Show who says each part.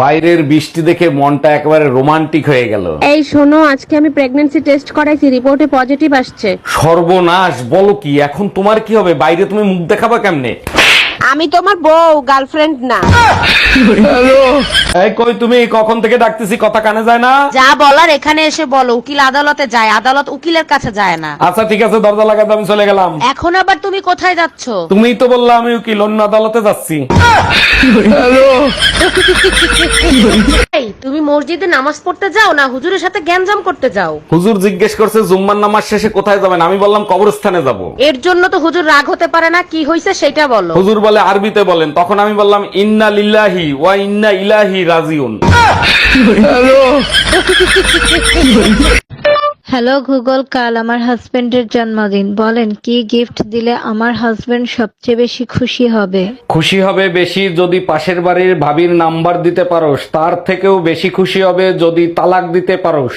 Speaker 1: বাইরের বৃষ্টি দেখে মনটা একেবারে রোমান্টিক হয়ে গেল।
Speaker 2: এই শোনো আজকে আমি প্রেগন্যান্সি টেস্ট করাইছি রিপোর্টে পজিটিভ আসছে।
Speaker 1: সর্বনাশ বলো কি এখন তোমার কি হবে? বাইরে তুমি মুখ দেখাবা কেমনে?
Speaker 2: আমি তোমার বউ গার্লফ্রেন্ড না।
Speaker 1: এই কই তুমি? কখন থেকে ডাকতেছি? কথা কানে যায় না?
Speaker 3: যা বলার এখানে এসে বলো। উকিল আদালতে যায়। আদালত উকিলের কাছে যায় না।
Speaker 1: আচ্ছা ঠিক আছে দরজা লাগাতে আমি চলে গেলাম।
Speaker 3: এখন আবার তুমি কোথায় যাচ্ছ?
Speaker 1: তুমিই তো বললা আমি উকিল অন্য আদালতে যাচ্ছি।
Speaker 3: এই তুমি মসজিদে নামাজ পড়তে যাও না হুজুরের সাথে গ্যাঞ্জাম করতে যাও?
Speaker 1: হুজুর জিজ্ঞেস করছে জুম্মার নামাজ শেষে কোথায় যাবেন? আমি বললাম কবরস্থানে যাব।
Speaker 3: এর জন্য তো হুজুর রাগ হতে পারে না কি হয়েছে সেটা বলো।
Speaker 1: হুজুর বলে আরবিতে বলেন। তখন আমি বললাম ইন্না লিল্লাহি ওয়া ইন্না ইলাহি রাজিউন।
Speaker 4: হ্যালো। গুগল কাল আমার হাজবেন্ডের জন্মদিন। বলেন কি গিফট দিলে আমার হাজবেন্ড সবচেয়ে বেশি খুশি হবে?
Speaker 1: খুশি হবে বেশি যদি পাশের বাড়ির ভাবির নাম্বার দিতে পারোস। তার থেকেও বেশি খুশি হবে যদি তালাক দিতে পারোস।